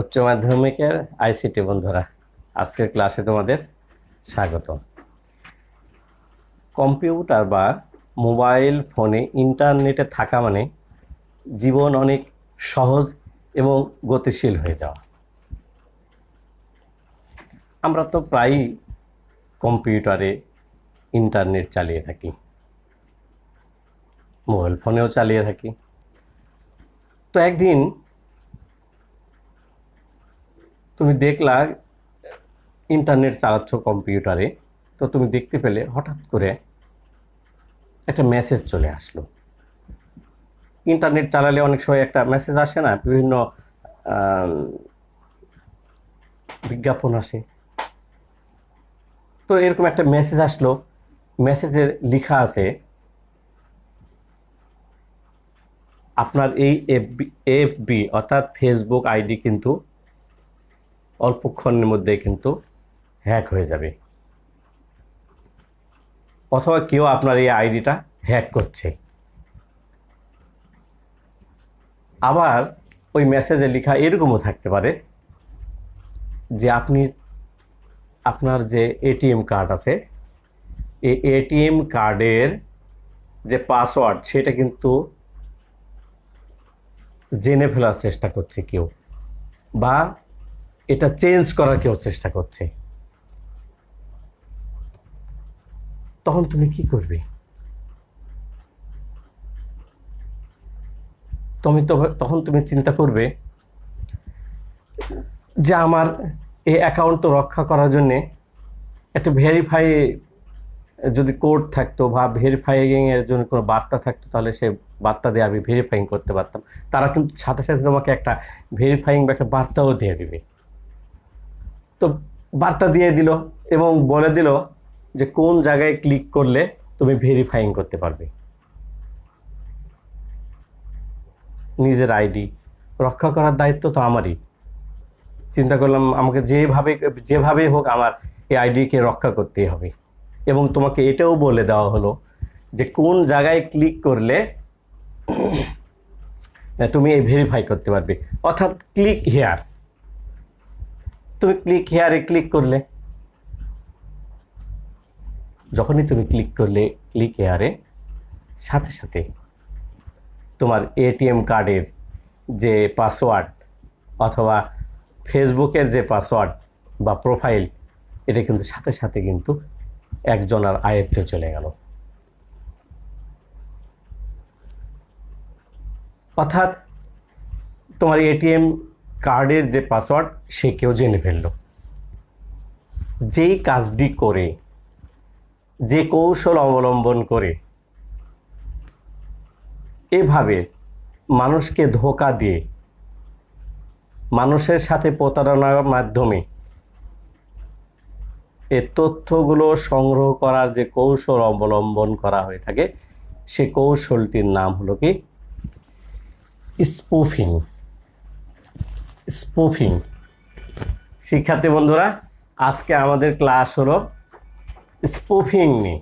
উচ্চ মাধ্যমিকের আইসিটি বন্ধুরা, আজকের ক্লাসে তোমাদের স্বাগত কম্পিউটার বা মোবাইল ফোনে ইন্টারনেটে থাকা মানে জীবন অনেক সহজ এবং গতিশীল হয়ে যাওয়া। আমরা তো প্রায়ই কম্পিউটারে ইন্টারনেট চালিয়ে থাকি, মোবাইল ফোনেও চালিয়ে থাকি। তো একদিন তুমি দেখলা ইন্টারনেট চালাচ্ছ কম্পিউটারে তো তুমি দেখতে পেলে হঠাৎ করে একটা মেসেজ চলে আসলো। ইন্টারনেট চালালে অনেক সময় একটা মেসেজ আসে না, বিভিন্ন বিজ্ঞাপন আসে। তো এরকম একটা মেসেজ আসলো। মেসেজের লেখা আছে, আপনার এই এফবি এফবি অর্থাৎ ফেসবুক আইডি কিন্তু অল্পক্ষণের মধ্যে কিন্তু হ্যাক হয়ে যাবে। অথবা কেউ আপনার এই আইডিটা হ্যাক করছে। আবার ওই মেসেজে লেখা এরকমও থাকতে পারে যে আপনি, আপনার যে এটিএম কার্ড আছে, এই এটিএম কার্ডের যে পাসওয়ার্ড সেটা কিন্তু জেনে ফেলার চেষ্টা করছে কেউ। বা এটা চেঞ্জ করার কেউ চেষ্টা করছে। তখন তুমি কি করবে? তুমি তখন তুমি চিন্তা করবে যে আমার এই অ্যাকাউন্ট তো রক্ষা করার জন্যে একটা ভেরিফাই যদি কোড থাকতো বা ভেরিফাইং এর জন্য কোনো বার্তা থাকতো, তাহলে সে বার্তা দিয়ে আমি ভেরিফাইং করতে পারতাম। তারা কিন্তু সাথে সাথে তোমাকে একটা ভেরিফাইং বা একটা বার্তাও দিয়ে দিবে। তো বার্তা দিয়ে দিল এবং বলে দিল যে কোন জায়গায় ক্লিক করলে তুমি ভেরিফাইং করতে পারবে। নিজের আইডি। রক্ষা করার দায়িত্ব তো আমারই। চিন্তা করলাম আমাকে যেভাবে যেভাবেই হোক আমার এই আইডিকে রক্ষা করতেই হবে। এবং তোমাকে এটাও বলে দেওয়া হলো যে কোন জায়গায় ক্লিক করলে তুমি এই ভেরিফাই করতে পারবে। অর্থাৎ ক্লিক হেয়ার তুমি ক্লিক হেয়ারে ক্লিক করলে। যখনই তুমি ক্লিক করলে ক্লিক হেয়ারে সাথে সাথে তোমার এটিএম কার্ডের যে পাসওয়ার্ড অথবা ফেসবুকের যে পাসওয়ার্ড বা প্রোফাইল এটা কিন্তু সাথে সাথে কিন্তু একজনের আয়ত্তে চলে গেল। অর্থাৎ তোমার এটিএম কার্ডের যে পাসওয়ার্ড, সে কেউ জেনে ফেলল। যেই কাজটি করে, যে কৌশল অবলম্বন করে, এভাবে মানুষকে ধোকা দিয়ে, মানুষের সাথে প্রতারণার মাধ্যমে এ তথ্যগুলো সংগ্রহ করার যে কৌশল অবলম্বন করা হয়ে থাকে, সে কৌশলটির নাম হলো কি? স্পুফিং। স্পুফিং শিক্ষার্থী বন্ধুরা, আজকে আমাদের ক্লাস হলো স্পুফিং নিয়ে।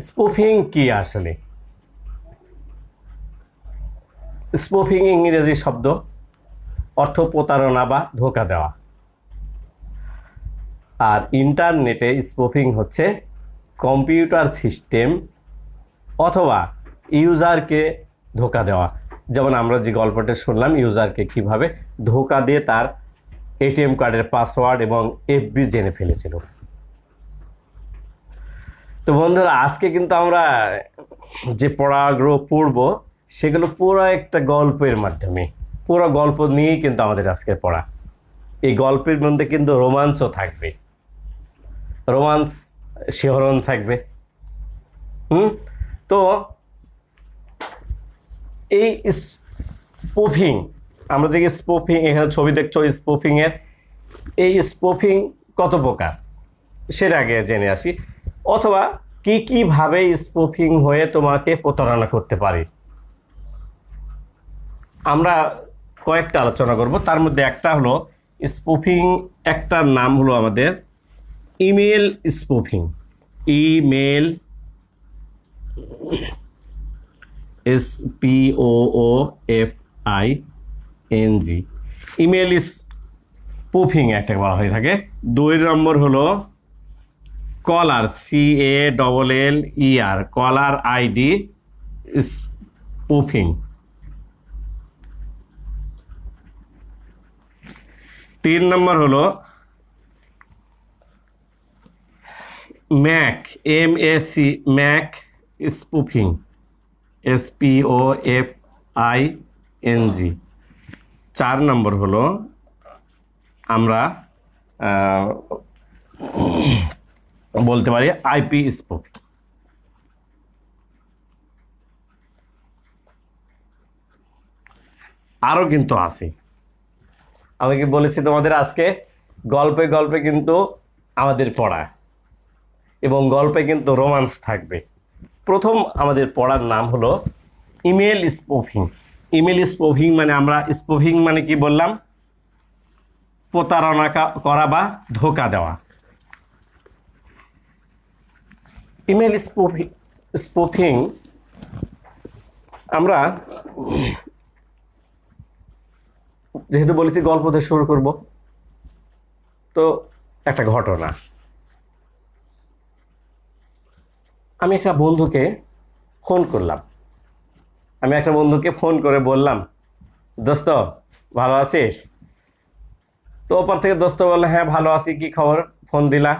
স্পুফিং কি আসলে? স্পুফিং ইংরেজি শব্দ, অর্থ প্রতারণা বা ধোকা দেওয়া। আর ইন্টারনেটে স্পুফিং হচ্ছে কম্পিউটার সিস্টেম অথবা ইউজারকে ধোকা দেওয়া। যেমন আমরা যে গল্পটা শুনলাম, ইউজারকে কীভাবে ধোকা দিয়ে তার এটিএম কার্ডের পাসওয়ার্ড এবং এফবি জেনে ফেলেছিল। তো বন্ধুরা, আজকে কিন্তু আমরা যে পড়াগুলো পড়ব সেগুলো পুরো একটা গল্পের মাধ্যমে, পুরো গল্প নিয়েই কিন্তু আমাদের আজকের পড়া। এই গল্পের মধ্যে কিন্তু রোমাঞ্চ থাকবে। রোমান্স শিহরণ থাকবে। হুম? তো এই স্পোফিং আমরা দেখি স্পোফিং এখানে ছবি দেখছ স্পোফিং এর। এই স্পোফিং কত প্রকার? সেটা আগে জেনে আসি। অথবা কি কীভাবে স্পোফিং হয়ে তোমাকে প্রতারণা করতে পারে? আমরা কয়েকটা আলোচনা করব। তার মধ্যে একটা হলো স্পুফিং একটা নাম হলো আমাদের email spoofing email S P O O F I N G email spoofing একটা বলা হয়ে থাকে। দুই নম্বর হলো caller C A double L E R caller ID spoofing তিন নম্বর হলো MAC M A C MAC spoofing S P O O F I N G নম্বর হলো আমরা বলতে পারি আইপি স্পুফিং আরও কিন্তু আছে। আমি কি বলেছি তোমাদের আজকে? গল্পে গল্পে কিন্তু আমাদের পড়া। এবং গল্পে কিন্তু রোমান্স থাকবে। প্রথম আমাদের পড়ার নাম হলো ইমেল স্পোফিং ইমেল স্পোফিং মানে আমরা স্পোফিং মানে কি বললাম? প্রতারণা করা বা ধোকা দেওয়া। ইমেল স্পোফিং স্পোফিং আমরা যেহেতু বলেছি গল্প দিয়ে শুরু করব, তো একটা ঘটনা। আমি একটা বন্ধুকে ফোন করলাম। আমি একটা বন্ধুকে ফোন করে বললাম, দোস্ত, ভালো আছিস? তো ওপর থেকে দোস্ত বলল হ্যাঁ ভালো আছি, কি খবর? ফোন দিলা?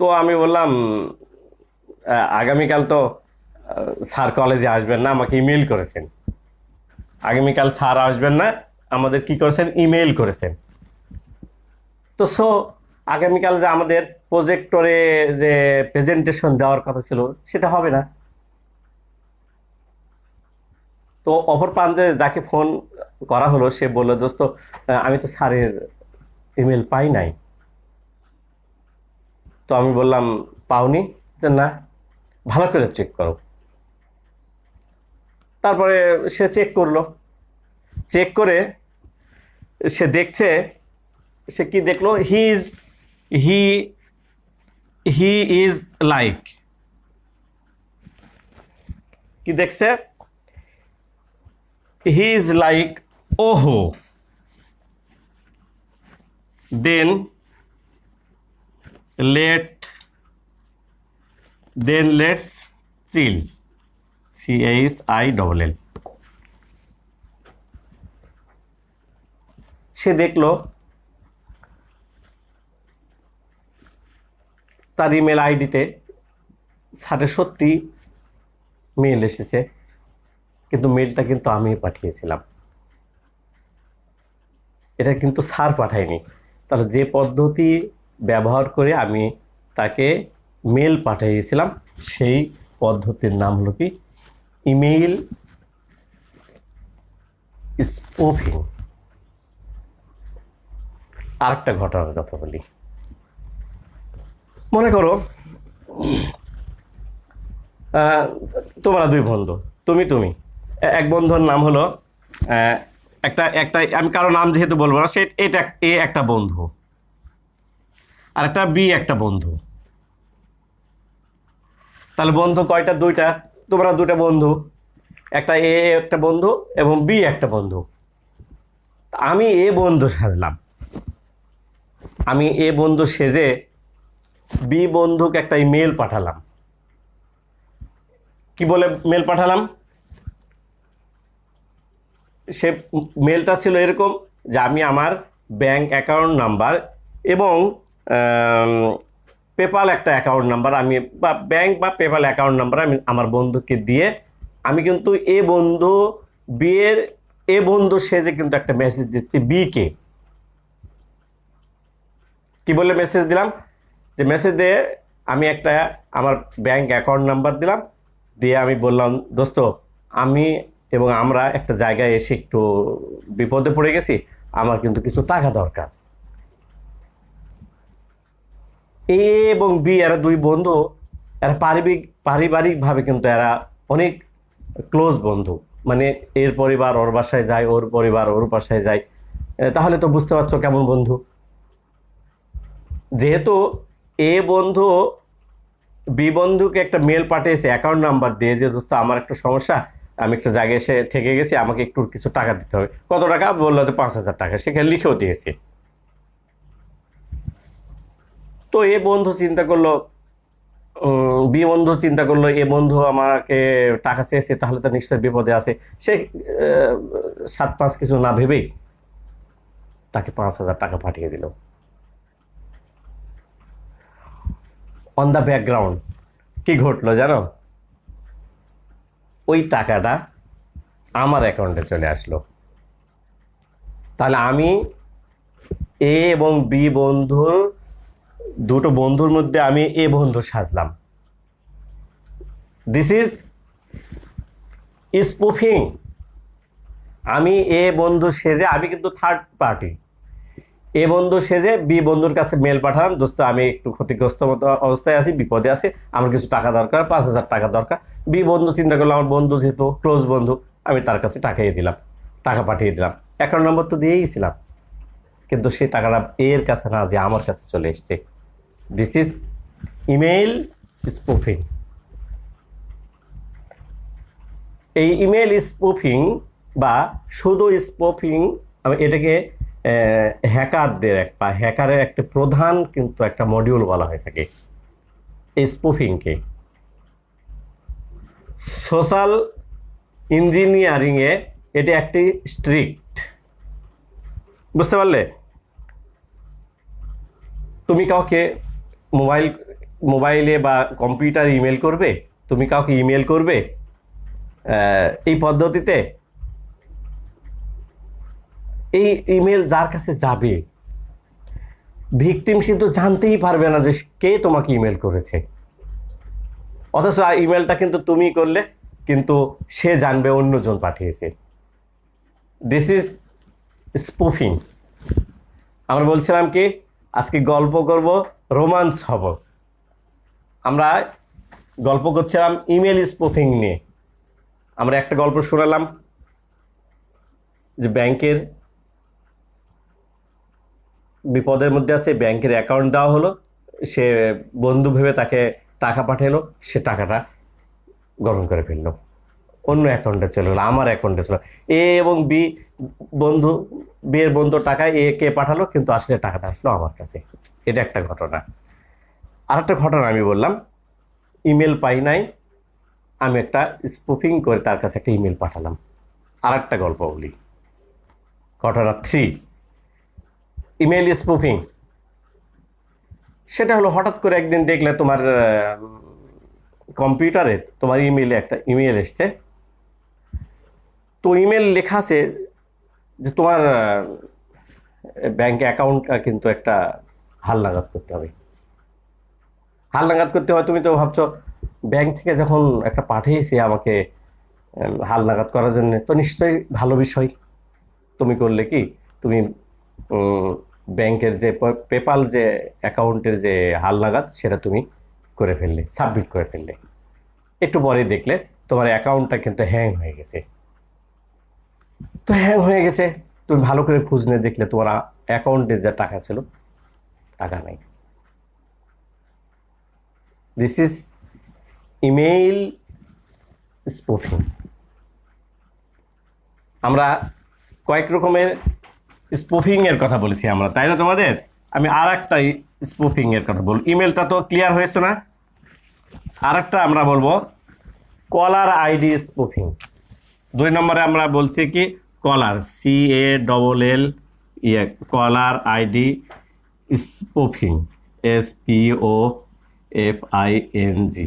তো আমি বললাম আগামীকাল তো স্যার কলেজে আসবেন না, আমাকে ইমেল করেছেন। আগামীকাল স্যার আসবেন না, আমাদের কি করেছেন? ইমেল করেছেন। তো সো আগামীকাল যে আমাদের প্রজেক্টরে যে প্রেজেন্টেশন দেওয়ার কথা ছিল, সেটা হবে না। তো অপর প্রান্তে যাকে ফোন করা হলো, সে বলল, দোস্ত আমি তো স্যারের ইমেল পাই নাই। তো আমি বললাম, পাওনি? যে, না, ভালো করে চেক করো। তারপরে সে চেক করল। চেক করে সে দেখছে, সে কি দেখল? He is he he is like কি দেখছে? হি ইজ লাইক ওহো then let then let's chill C H I double L সে দেখল তার ইমেল আইডিতে সাথে সত্যি মেল এসেছে, কিন্তু মেলটা কিন্তু আমি পাঠিয়েছিলাম। এটা কিন্তু স্যার পাঠায়নি। তাহলে যে পদ্ধতি ব্যবহার করে আমি তাকে মেল পাঠিয়েছিলাম, সেই পদ্ধতির নাম হলো কি? ইমেইল স্পোফিং আরেকটা ঘটনার কথা বলি। মনে করো তোমরা দুই বন্ধু, তুমি তুমি। এক বন্ধুর নাম হলো একটা একটা, আমি কারও নাম যেহেতু বলব না, সে, এটা, এ একটা বন্ধু। আর একটা বি একটা বন্ধু। তাহলে বন্ধু কয়টা? দুইটা। তোমরা দুটা বন্ধু। একটা এ একটা বন্ধু এবং বি একটা বন্ধু। আমি এ বন্ধু সাজলাম। আমি এ বন্ধু সেজে বি বন্ধুকে একটা ইমেল পাঠালাম। কি বলে মেল পাঠালাম? সে মেলটা ছিল এরকম যে আমি আমার ব্যাংক অ্যাকাউন্ট নাম্বার এবং পেপাল একটা অ্যাকাউন্ট নাম্বার, আমি বা ব্যাংক বা পেপাল অ্যাকাউন্ট নাম্বার আমি আমার বন্ধুকে দিয়ে আমি কিন্তু এ বন্ধু বিয়ের এ বন্ধু সেজে কিন্তু একটা মেসেজ দিচ্ছি বিকে কি। বলে মেসেজ দিলাম? যে মেসেজ দিয়ে আমি একটা আমার ব্যাংক অ্যাকাউন্ট নাম্বার দিলাম, দিয়ে আমি বললাম, দোস্ত, আমি এবং আমরা একটা জায়গায় এসে একটু বিপদে পড়ে গেছি, আমার কিন্তু কিছু টাকা দরকার। এ এবং বি, এরা দুই বন্ধু, এরা পারিবারিক পারিবারিকভাবে কিন্তু এরা অনেক ক্লোজ বন্ধু। মানে এর পরিবার ওর বাসায় যায়, ওর পরিবার ওর বাসায় যায়। তাহলে তো বুঝতে পারছ কেমন বন্ধু। যেহেতু এ বন্ধু, বি বন্ধুকে একটা মেল পাঠিয়েছে অ্যাকাউন্ট নাম্বার দিয়ে যে, দোস্ত, আমার একটা সমস্যা, আমি একটা জায়গায় এসে থেকে গেছি, আমাকে একটু কিছু টাকা দিতে হবে। কত টাকা? বলল যে, পাঁচ হাজার টাকা। সেখানে লিখেও দিয়েছি। তো এ বন্ধু চিন্তা করল বি বন্ধু চিন্তা করল, এ বন্ধু আমাকে টাকা চেয়েছে, তাহলে তো নিশ্চয়ই বিপদে আছে। সে সাত পাঁচ কিছু না ভেবেই তাকে পাঁচ হাজার টাকা পাঠিয়ে দিল। অন দ্য ব্যাকগ্রাউন্ড কি ঘটলো জানো? ওই টাকাটা আমার অ্যাকাউন্টে চলে আসলো। তাহলে আমি এ এবং বি বন্ধুর, দুটো বন্ধুর মধ্যে আমি এ বন্ধু সাজলাম। দিস ইজ স্পুফিং আমি এ বন্ধু সেজে, আমি কিন্তু থার্ড পার্টি এ বন্ধু সেজে বি বন্ধুর কাছে মেল পাঠালাম দোস্ত, আমি একটু ক্ষতিগ্রস্ত মতো অবস্থায় আছি, বিপদে আছি। আমার কিছু টাকা দরকার, পাঁচ হাজার টাকা দরকার। বি বন্ধু চিন্তা করল, আমার বন্ধু যেহেতু ক্লোজ বন্ধু, আমি তার কাছে টাকাই দিলাম, টাকা পাঠিয়ে দিলাম। অ্যাকাউন্ট নম্বর তো দিয়েইছিলাম কিন্তু সেই টাকাটা এর কাছে না, যে আমার কাছে চলে এসছে। দিস ইজ ইমেইল স্পুফিং এই ইমেল স্পুফিং বা শুধু স্পুফিং আমি এটাকে হ্যাকারদের একটা হ্যাকারের একটা প্রধান কিন্তু একটা মডিউল বলা হয়ে থাকে স্পুফিংকে সোশ্যাল ইঞ্জিনিয়ারিংয়ে এটি একটি স্ট্রিক্ট বুঝতে পারলে? তুমি কাউকে মোবাইল মোবাইলে বা কম্পিউটার ইমেল করবে? তুমি কাউকে ইমেল করবে? এই পদ্ধতিতে এই ইমেল যার কাছে যাবে ভিকটিম কিন্তু জানতেই পারবে না যে কে তোমাকে ইমেল করেছে। অথচ ইমেলটা কিন্তু তুমি করলে, কিন্তু সে জানবে, অন্যজন পাঠিয়েছে। দিস ইজ স্পুফিং আমরা বলছিলাম কি, আজকে গল্প করব রোমান্স হব। আমরা গল্প করছিলাম ইমেল স্পুফিং নিয়ে। আমরা একটা গল্প শোনালাম, যে ব্যাংকের বিপদের মধ্যে আছে, ব্যাংকের অ্যাকাউন্ট দেওয়া হলো, সে বন্ধু ভেবে তাকে টাকা পাঠালো, সে টাকাটা গ্রহণ করে ফেলল। অন্য অ্যাকাউন্টে চলে গেলো, আমার অ্যাকাউন্টে ছিল এ এবং বি বন্ধু, বিয়ের বন্ধু টাকা এ কে পাঠালো, কিন্তু আসলে টাকাটা আসলো আমার কাছে। এটা একটা ঘটনা। আর একটা ঘটনা আমি বললাম ইমেল পাই নাই, আমি একটা স্পুফিং করে তার কাছে একটা ইমেল পাঠালাম। আর একটা গল্প বলি। ঘটনা থ্রি ইমেল স্পুফিং সেটা হলো হঠাৎ করে একদিন দেখলে তোমার কম্পিউটারে তোমার ইমেলে একটা ইমেল এসছে। তো ইমেল লেখা আছে যে তোমার ব্যাংক অ্যাকাউন্ট কিন্তু একটা হাল নাগাদ করতে হবে। হাল নাগাদ করতে হয় তুমি তো ভাবছ ব্যাংক থেকে যখন একটা পাঠিয়েছে আমাকে উম, হাল নাগাদ করার জন্য তো নিশ্চয়ই ভালো বিষয়। তুমি করলে কি? তুমি ব্যাংকের যে পেপাল যে অ্যাকাউন্টের যে হাল নাগাদ, সেটা তুমি করে ফেললে সাবমিট করে ফেললে। একটু পরে দেখলে তোমার অ্যাকাউন্টটা কিন্তু হ্যাং হয়ে গেছে। তো হ্যাং হয়ে গেছে। তুমি ভালো করে খোঁজ নিয়ে দেখলে তোমার অ্যাকাউন্টে যে টাকা ছিল, টাকা নাই। দিস ইজ ইমেইল স্পুফিং আমরা কয়েক রকমের স্পুফিং এর কথা বলেছি আমরা, তাই না তোমাদের? আমি আর একটা স্পুফিং এর কথা বলব। ইমেলটা তো ক্লিয়ার হয়েছে না? আর একটা আমরা বলব কলার আইডি স্পুফিং দুই নম্বরে আমরা বলছি কি? কলার সি এ ডবল এল ইয়ে caller ID spoofing S P O F I N G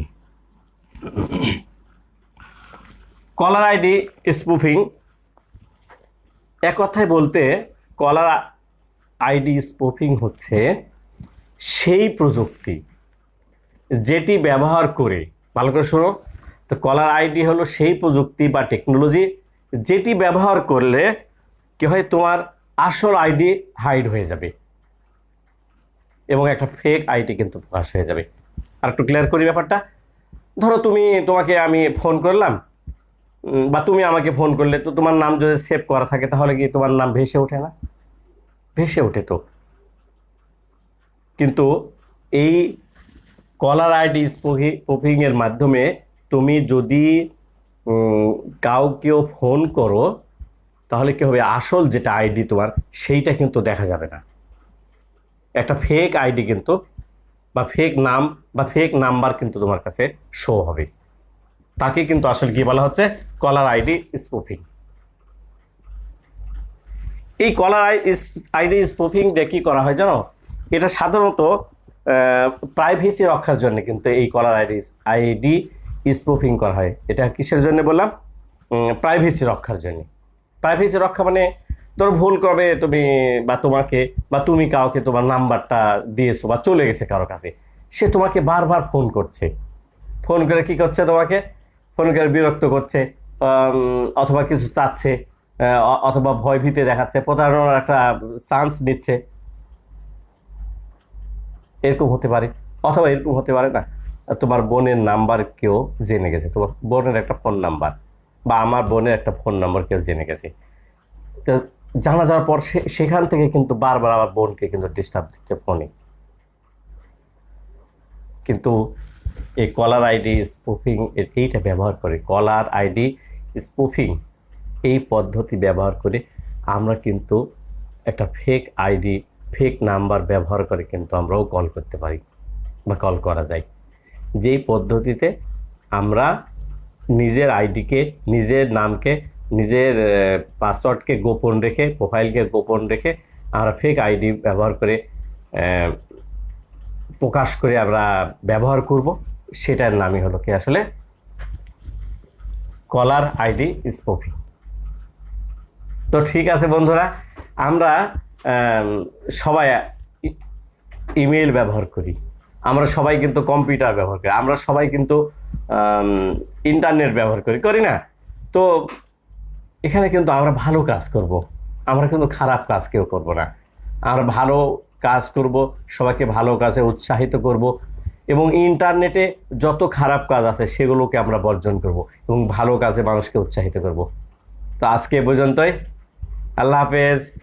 caller ID spoofing এক কথায় বলতে কলার আইডি স্পুফিং হচ্ছে সেই প্রযুক্তি যেটি ব্যবহার করে, ভালো করে শোনো, তো কলার আইডি হলো সেই প্রযুক্তি বা টেকনোলজি যেটি ব্যবহার করলে কি হয়, তোমার আসল আইডি হাইড হয়ে যাবে এবং একটা ফেক আইডি কিন্তু প্রকাশ হয়ে যাবে। আর একটু ক্লিয়ার করি ব্যাপারটা? ধরো তুমি, তোমাকে আমি ফোন করলাম বা তুমি আমাকে ফোন করলে তো তোমার নাম যদি সেভ করা থাকে তাহলে কি তোমার নাম ভেসে ওঠে না? ভেসে ওঠে তো। কিন্তু এই কলার আইডি স্পোফিং এর মাধ্যমে তুমি যদি কাউকেও ফোন করো, তাহলে কি হবে? আসল যেটা আইডি তোমার, সেইটা কিন্তু দেখা যাবে না। একটা ফেক আইডি কিন্তু বা ফেক নাম বা ফেক নাম্বার কিন্তু তোমার কাছে শো হবে। তাকে কিন্তু আসলে কি বলা হচ্ছে? কলার আইডি স্পুফিং এই কলার আইডি স্পুফিং দিয়ে কি করা হয় জানো? এটা সাধারণত প্রাইভেসি রক্ষার জন্য কিন্তু এই কলার আইডি আইডি স্পুফিং করা হয়। এটা কিসের জন্য বললাম? প্রাইভেসি রক্ষার জন্য। প্রাইভেসি রক্ষা মানে ধরো ভুল করবে তুমি বা তোমাকে বা তুমি কাউকে তোমার নাম্বারটা দিয়েছ বা চলে গেছে কারও কাছে, সে তোমাকে বারবার ফোন করছে। ফোন করে কি করছে তোমাকে? করে বিরক্ত করছে অথবা কিছু চাচ্ছে অথবা ভয় ভীতে দেখাচ্ছে, প্রতারণার একটা চান্স নিচ্ছে। এরকম হতে পারে, অথবা এরকম হতে পারে না। তোমার বোনের নাম্বার কেউ জেনে গেছে, তোমার বোনের একটা ফোন নাম্বার বা আমার বোনের একটা ফোন নাম্বার কেউ জেনে গেছে। তো জানা যাওয়ার পর সেখান থেকে কিন্তু বারবার আমার বোনকে কিন্তু ডিস্টার্ব দিচ্ছে ফোনে। কিন্তু এই কলার আইডি স্পুফিং এইটা ব্যবহার করে। কলার আইডি স্পুফিং এই পদ্ধতি ব্যবহার করে আমরা কিন্তু একটা ফেক আইডি ফেক নাম্বার ব্যবহার করে কিন্তু আমরাও কল করতে পারি বা কল করা যায়। যেই পদ্ধতিতে আমরা নিজের আইডিকে, নিজের নামকে, নিজের পাসওয়ার্ডকে গোপন রেখে প্রোফাইলকে গোপন রেখে আমরা ফেক আইডি ব্যবহার করে প্রকাশ করে আমরা ব্যবহার করব। সেটার নামই হলো কি? আসলে কলার আইডি স্পোফিং। তো ঠিক আছে বন্ধুরা, আমরা সবাই ইমেল ব্যবহার করি। আমরা সবাই কিন্তু কম্পিউটার ব্যবহার করি। আমরা সবাই কিন্তু ইন্টারনেট ব্যবহার করি করি না? তো এখানে কিন্তু আমরা ভালো কাজ করব। আমরা কিন্তু খারাপ কাজ কেউ করব না। আমরা ভালো কাজ করব, সবাইকে ভালো কাজে উৎসাহিত করব। এবং ইন্টারনেটে যত খারাপ কাজ আছে সেগুলোকে আমরা বর্জন করব এবং ভালো কাজে মানুষকে উৎসাহিত করব। তো আজকে পর্যন্তই। আল্লাহ হাফেজ।